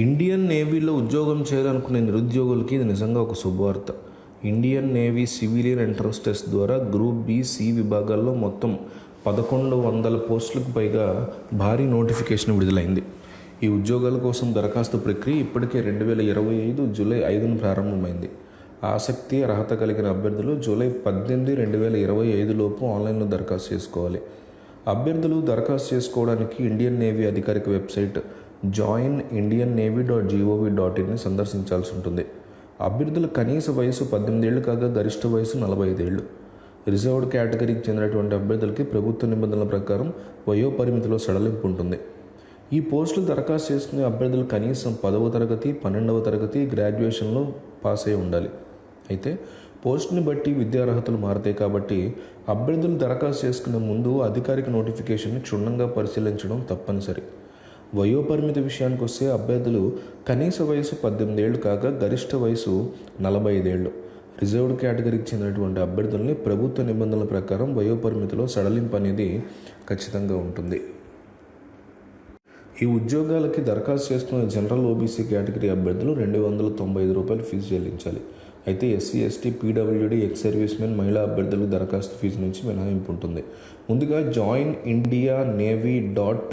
Indian నేవీలో ఉద్యోగం చేయాలనుకునే నిరుద్యోగులకి ఇది నిజంగా ఒక శుభవార్త. Indian Navy civilian entrance test ద్వారా గ్రూప్ బి సి విభాగాల్లో మొత్తం పదకొండు వందల పోస్టులకు పైగా భారీ నోటిఫికేషన్ విడుదలైంది. ఈ ఉద్యోగాల కోసం దరఖాస్తు ప్రక్రియ ఇప్పటికే రెండు వేల ఇరవై ఐదు జూలై ఐదున ప్రారంభమైంది. ఆసక్తి అర్హత కలిగిన అభ్యర్థులు జూలై పద్దెనిమిది రెండు వేల ఇరవై ఐదులోపు ఆన్లైన్లో దరఖాస్తు చేసుకోవాలి. అభ్యర్థులు దరఖాస్తు చేసుకోవడానికి ఇండియన్ నేవీ అధికారిక website join Indian Navy dot GOV dot ఇన్ని సందర్శించాల్సి ఉంటుంది. అభ్యర్థుల కనీస వయసు పద్దెనిమిది ఏళ్ళు కాగా గరిష్ట వయసు నలభై ఐదేళ్ళు రిజర్వ్డ్ కేటగిరీకి చెందినటువంటి అభ్యర్థులకి ప్రభుత్వ నిబంధనల ప్రకారం వయో పరిమితిలో సడలింపు ఉంటుంది. ఈ పోస్టులు దరఖాస్తు చేసుకునే అభ్యర్థులు కనీసం పదవ తరగతి పన్నెండవ తరగతి గ్రాడ్యుయేషన్లో పాస్ అయి ఉండాలి. అయితే పోస్ట్ని బట్టి విద్యార్హతలు మారతాయి కాబట్టి అభ్యర్థులు దరఖాస్తు చేసుకునే ముందు అధికారిక నోటిఫికేషన్ని క్షుణ్ణంగా పరిశీలించడం తప్పనిసరి. వయోపరిమితి విషయానికి వస్తే అభ్యర్థులు కనీస వయసు పద్దెనిమిది ఏళ్ళు కాగా గరిష్ట వయసు నలభై ఐదేళ్ళు రిజర్వ్డ్ కేటగిరీకి చెందినటువంటి అభ్యర్థుల్ని ప్రభుత్వ నిబంధనల ప్రకారం వయోపరిమితిలో సడలింపు అనేది ఖచ్చితంగా ఉంటుంది. ఈ ఉద్యోగాలకి దరఖాస్తు చేస్తున్న జనరల్ ఓబీసీ కేటగిరీ అభ్యర్థులు రెండు వందల తొంభై ఐదు రూపాయలు ఫీజు చెల్లించాలి. అయితే SC ST PWD ex servicemen మహిళా అభ్యర్థులకు దరఖాస్తు ఫీజు నుంచి మినహాయింపు ఉంటుంది. ముందుగా join India Navy dot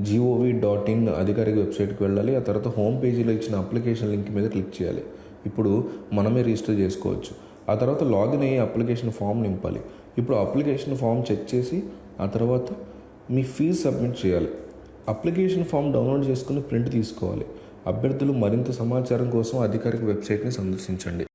GOV dot in అధికారిక వెబ్సైట్కి వెళ్ళాలి. ఆ తర్వాత హోమ్ పేజీలో ఇచ్చిన అప్లికేషన్ లింక్ మీద క్లిక్ చేయాలి. ఇప్పుడు మనమే రిజిస్టర్ చేసుకోవచ్చు. ఆ తర్వాత లాగిన్ అయ్యి అప్లికేషన్ ఫామ్ నింపాలి. ఇప్పుడు అప్లికేషన్ ఫామ్ చెక్ చేసి ఆ తర్వాత మీ ఫీజు సబ్మిట్ చేయాలి. అప్లికేషన్ ఫామ్ డౌన్లోడ్ చేసుకుని ప్రింట్ తీసుకోవాలి. అభ్యర్థులు మరింత సమాచారం కోసం అధికారిక వెబ్సైట్ని సందర్శించండి.